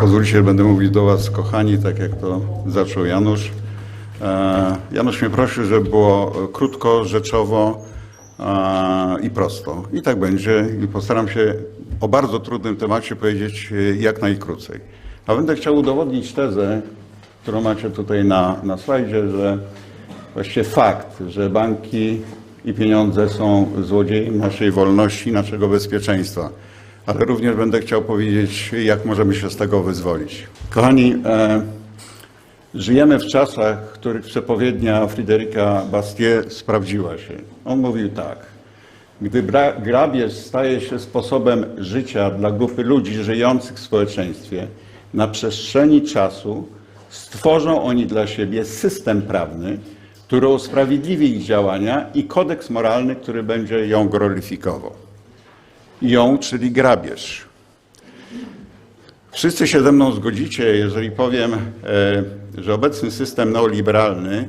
Pozwólcie, że będę mówić do Was, kochani, tak jak to zaczął Janusz. E, Janusz mnie prosił, żeby było krótko, rzeczowo e, i prosto. I tak będzie. I postaram się o bardzo trudnym temacie powiedzieć e, jak najkrócej. A będę chciał udowodnić tezę, którą macie tutaj na, na slajdzie, że właściwie fakt, że banki i pieniądze są złodziejem naszej wolności, naszego bezpieczeństwa. Ale również będę chciał powiedzieć, jak możemy się z tego wyzwolić. Kochani, e, żyjemy w czasach, których przepowiednia Fryderyka Bastier sprawdziła się. On mówił tak. Gdy grabież staje się sposobem życia dla grupy ludzi żyjących w społeczeństwie, na przestrzeni czasu stworzą oni dla siebie system prawny, który usprawiedliwi ich działania i kodeks moralny, który będzie ją gloryfikował. Ją, czyli grabież. Wszyscy się ze mną zgodzicie, jeżeli powiem, e, że obecny system neoliberalny,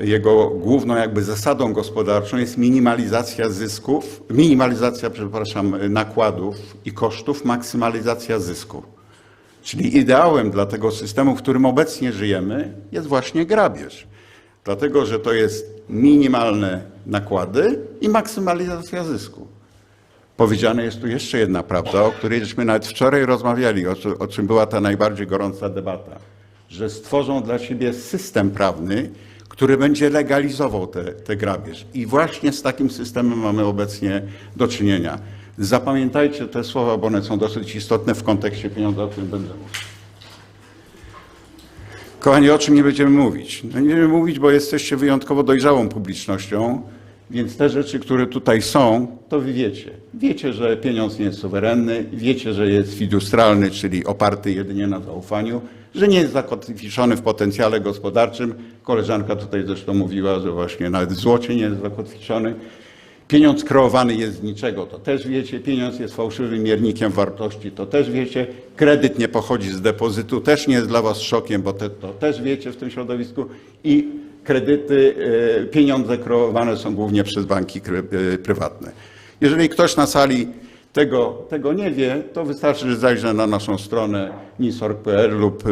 jego główną jakby zasadą gospodarczą jest minimalizacja zysków, minimalizacja, przepraszam, nakładów i kosztów, maksymalizacja zysku. Czyli ideałem dla tego systemu, w którym obecnie żyjemy, jest właśnie grabież. Dlatego, że to jest minimalne nakłady i maksymalizacja zysku. Powiedziane jest tu jeszcze jedna prawda, o której żeśmy nawet wczoraj rozmawiali, o, czym- była ta najbardziej gorąca debata, że stworzą dla siebie system prawny, który będzie legalizował te, te grabież. I właśnie z takim systemem mamy obecnie do czynienia. Zapamiętajcie te słowa, bo one są dosyć istotne w kontekście pieniądza, o którym będę mówił. Kochani, o czym nie będziemy mówić? No nie będziemy mówić, bo jesteście wyjątkowo dojrzałą publicznością, więc te rzeczy, które tutaj są, to wy wiecie. Wiecie, że pieniądz nie jest suwerenny, wiecie, że jest fidustralny, czyli oparty jedynie na zaufaniu, że nie jest zakotwiczony w potencjale gospodarczym. Koleżanka tutaj zresztą mówiła, że właśnie nawet w złocie nie jest zakotwiczony. Pieniądz kreowany jest z niczego, to też wiecie. Pieniądz jest fałszywym miernikiem wartości, to też wiecie. Kredyt nie pochodzi z depozytu, też nie jest dla Was szokiem, bo te, to też wiecie w tym środowisku. I kredyty, e, pieniądze kreowane są głównie przez banki e, prywatne. Jeżeli ktoś na sali tego, tego nie wie, to wystarczy, że zajrzy na naszą stronę nisorg.pl lub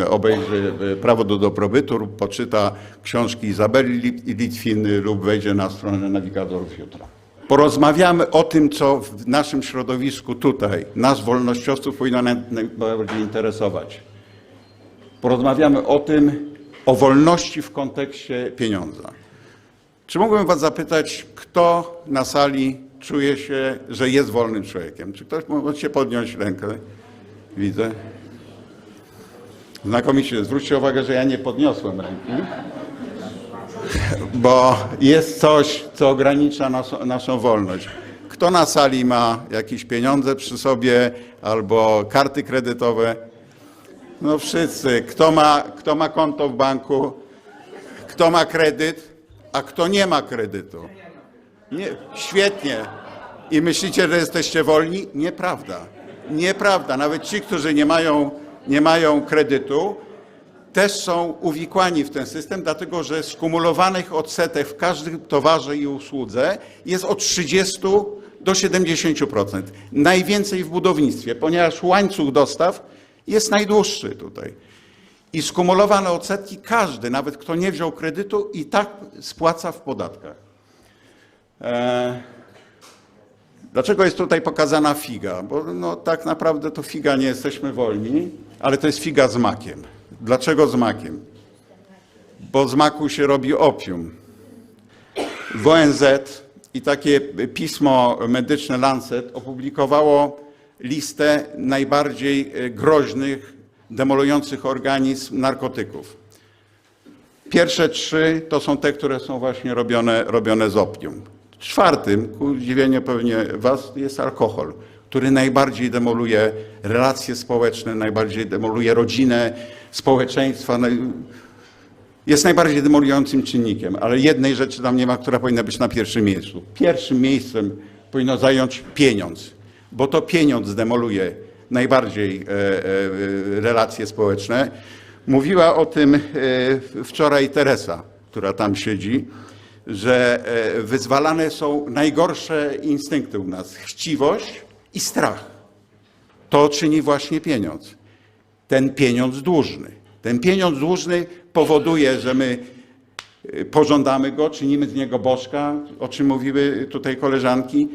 e, obejrzy Prawo do dobrobytu lub poczyta książki Izabeli Lit- Litwin lub wejdzie na stronę nawigatorów jutra. Porozmawiamy o tym, co w naszym środowisku tutaj, nas wolnościowców powinno naj- najbardziej interesować. Porozmawiamy o tym, o wolności w kontekście pieniądza. Czy mógłbym Was zapytać, kto na sali czuje się, że jest wolnym człowiekiem? Czy ktoś może podnieść rękę? Widzę. Znakomicie. Zwróćcie uwagę, że ja nie podniosłem ręki, bo jest coś, co ogranicza naszą wolność. Kto na sali ma jakieś pieniądze przy sobie albo karty kredytowe? No wszyscy. Kto ma, kto ma konto w banku? Kto ma kredyt? A kto nie ma kredytu? Nie, świetnie. I myślicie, że jesteście wolni? Nieprawda. Nieprawda. Nawet ci, którzy nie mają, nie mają kredytu, też są uwikłani w ten system, dlatego że skumulowanych odsetek w każdym towarze i usłudze jest od 30 do 70%. Najwięcej w budownictwie, ponieważ łańcuch dostaw jest najdłuższy tutaj. I skumulowane odsetki każdy, nawet kto nie wziął kredytu, i tak spłaca w podatkach. E, Dlaczego jest tutaj pokazana figa? Bo no, tak naprawdę to figa nie jesteśmy wolni, ale to jest figa z makiem. Dlaczego z makiem? Bo z maku się robi opium. W ONZ i takie pismo medyczne Lancet opublikowało listę najbardziej e, groźnych, demolujących organizm narkotyków. Pierwsze trzy to są te, które są właśnie robione, robione z opium. Czwartym, ku zdziwieniu pewnie Was, jest alkohol, który najbardziej demoluje relacje społeczne, najbardziej demoluje rodzinę, społeczeństwa. Jest najbardziej demolującym czynnikiem, ale jednej rzeczy tam nie ma, która powinna być na pierwszym miejscu. Pierwszym miejscem powinno zająć pieniądz, bo to pieniądz demoluje najbardziej e, e, relacje społeczne. Mówiła o tym e, wczoraj Teresa, która tam siedzi, że wyzwalane są najgorsze instynkty u nas: chciwość i strach. to czyni właśnie pieniądz. Ten pieniądz dłużny. Ten pieniądz dłużny powoduje, że my pożądamy go, czynimy z niego bożka, o czym mówiły tutaj koleżanki.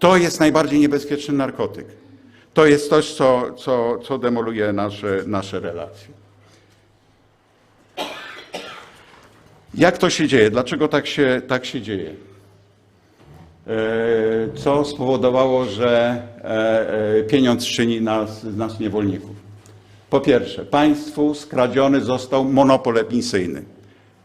To jest najbardziej niebezpieczny narkotyk. To jest coś, co, co, co demoluje nasze, nasze relacje. Jak to się dzieje? Dlaczego tak się, tak się dzieje? E, Co spowodowało, że e, e, pieniądz czyni nas, nas niewolników? Po pierwsze, państwu skradziony został monopol emisyjny.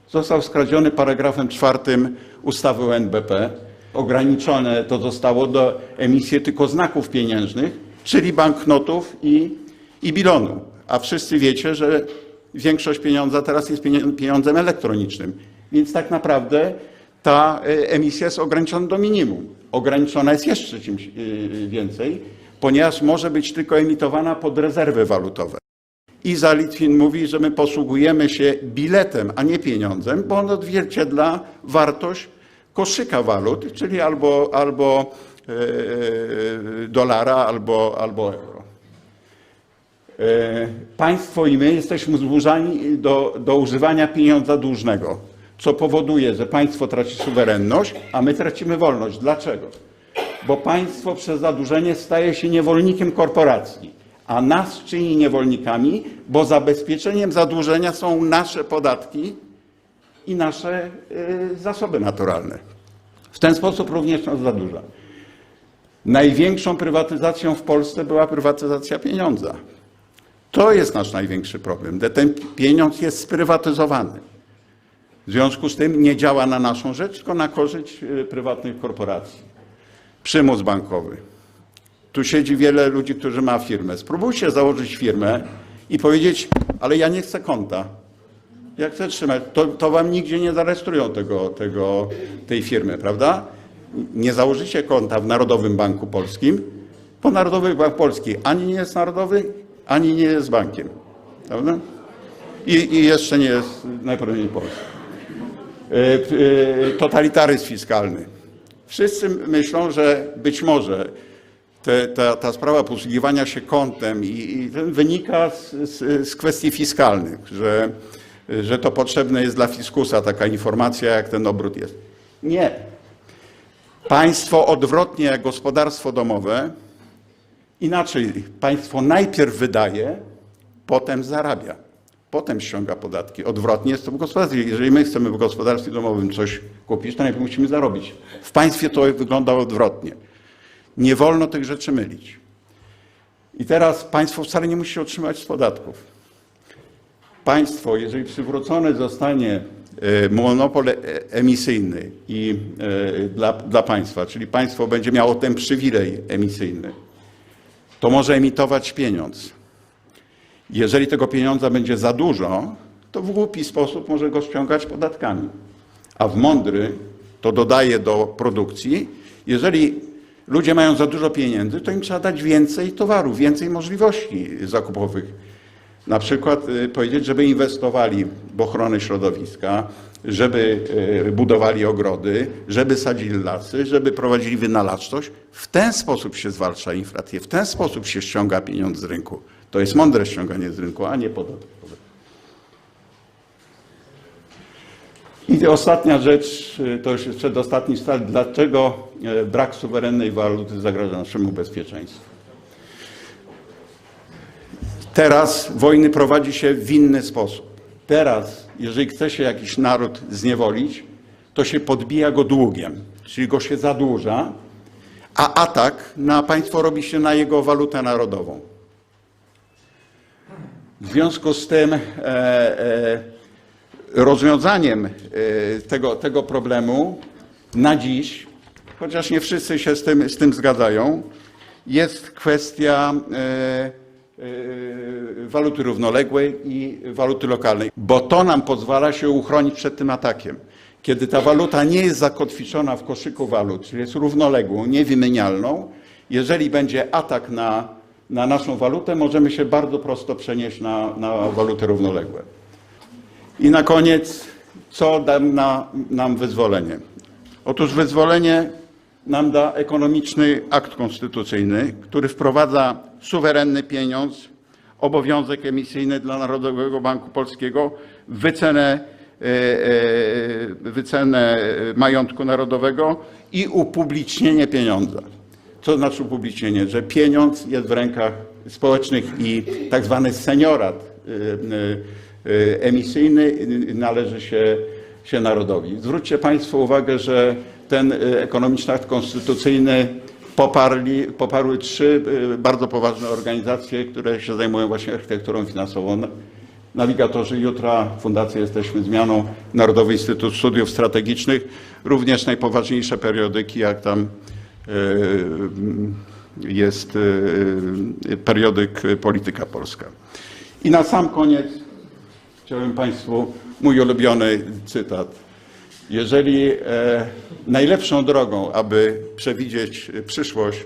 Został skradziony paragrafem czwartym ustawy o NBP. Ograniczone to zostało do emisji tylko znaków pieniężnych, czyli banknotów i, i bilonu. A wszyscy wiecie, że większość pieniądza teraz jest pieniądzem elektronicznym. Więc tak naprawdę ta e, emisja jest ograniczona do minimum. Ograniczona jest jeszcze czymś e, więcej, ponieważ może być tylko emitowana pod rezerwy walutowe. Iza Litwin mówi, że my posługujemy się biletem, a nie pieniądzem, bo on odzwierciedla wartość koszyka walut, czyli albo, albo e, dolara, albo, albo euro. E, Państwo i my jesteśmy zmuszani do, do używania pieniądza dłużnego, co powoduje, że państwo traci suwerenność, a my tracimy wolność. Dlaczego? Bo państwo przez zadłużenie staje się niewolnikiem korporacji, a nas czyni niewolnikami, bo zabezpieczeniem zadłużenia są nasze podatki i nasze y, zasoby naturalne. W ten sposób również nas zadłuża. Największą prywatyzacją w Polsce była prywatyzacja pieniądza. To jest nasz największy problem, ten pieniądz jest sprywatyzowany. W związku z tym nie działa na naszą rzecz, tylko na korzyść y, prywatnych korporacji. Przymus bankowy. Tu siedzi wiele ludzi, którzy ma firmę. Spróbujcie założyć firmę i powiedzieć, ale ja nie chcę konta. Jak chcę trzymać, to, to wam nigdzie nie zarejestrują tego, tego, tej firmy, prawda? Nie założycie konta w Narodowym Banku Polskim, bo Narodowy Bank Polski ani nie jest narodowy, ani nie jest bankiem. Prawda? I, i jeszcze nie jest najprawdopodobniej polski. E, e, Totalitaryzm fiskalny. Wszyscy myślą, że być może te, ta, ta sprawa posługiwania się kontem i, i wynika z, z, z kwestii fiskalnych, że, że to potrzebne jest dla fiskusa taka informacja, jak ten obrót jest. Nie. Państwo odwrotnie jak gospodarstwo domowe, inaczej, państwo najpierw wydaje, potem zarabia, potem ściąga podatki. Odwrotnie jest to w gospodarstwie. Jeżeli my chcemy w gospodarstwie domowym coś kupić, to najpierw musimy zarobić. W państwie to wygląda odwrotnie. Nie wolno tych rzeczy mylić. I teraz państwo wcale nie musi otrzymać z podatków. Państwo, jeżeli przywrócony zostanie e, monopol e- emisyjny i e, dla, dla państwa, czyli państwo będzie miało ten przywilej emisyjny, to może emitować pieniądz. Jeżeli tego pieniądza będzie za dużo, to w głupi sposób może go ściągać podatkami. A w mądry to dodaje do produkcji. Jeżeli ludzie mają za dużo pieniędzy, to im trzeba dać więcej towarów, więcej możliwości zakupowych. Na przykład y, powiedzieć, żeby inwestowali w ochronę środowiska, żeby y, budowali ogrody, żeby sadzili lasy, żeby prowadzili wynalazczość. W ten sposób się zwalcza inflację, w ten sposób się ściąga pieniądz z rynku. To jest mądre ściąganie z rynku, a nie podatkowe. I ostatnia rzecz, y, to już jest przedostatni slajd, dlaczego brak suwerennej waluty zagraża naszemu bezpieczeństwu. Teraz wojny prowadzi się w inny sposób. Teraz, jeżeli chce się jakiś naród zniewolić, to się podbija go długiem, czyli go się zadłuża, a atak na państwo robi się na jego walutę narodową. W związku z tym e, e, rozwiązaniem e, tego, tego problemu na dziś, chociaż nie wszyscy się z tym, z tym zgadzają, jest kwestia e, waluty równoległej i waluty lokalnej, bo to nam pozwala się uchronić przed tym atakiem. Kiedy ta waluta nie jest zakotwiczona w koszyku walut, czyli jest równoległą, niewymienialną, jeżeli będzie atak na, na naszą walutę, możemy się bardzo prosto przenieść na, na waluty równoległe. I na koniec, co da na, nam wyzwolenie? Otóż wyzwolenie nam da ekonomiczny akt konstytucyjny, który wprowadza suwerenny pieniądz, obowiązek emisyjny dla Narodowego Banku Polskiego, wycenę, e, e, wycenę majątku narodowego i upublicznienie pieniądza. Co znaczy upublicznienie? Że pieniądz jest w rękach społecznych i tak zwany seniorat y, emisyjny należy się, się narodowi. Zwróćcie Państwo uwagę, że ten ekonomiczny akt konstytucyjny poparli, poparły trzy y, bardzo poważne organizacje, które się zajmują właśnie architekturą finansową. Nawigatorzy Jutra, Fundacja Jesteśmy Zmianą, Narodowy Instytut Studiów Strategicznych, również najpoważniejsze periodyki, jak tam y, jest y, periodyk Polityka Polska. I na sam koniec chciałbym Państwu mój ulubiony cytat. Jeżeli e, najlepszą drogą, aby przewidzieć przyszłość,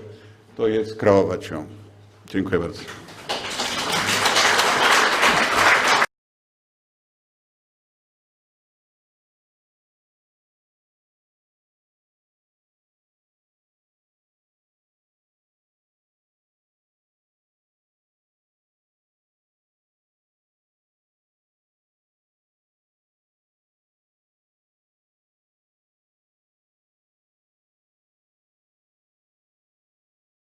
to jest kreować ją. Dziękuję bardzo.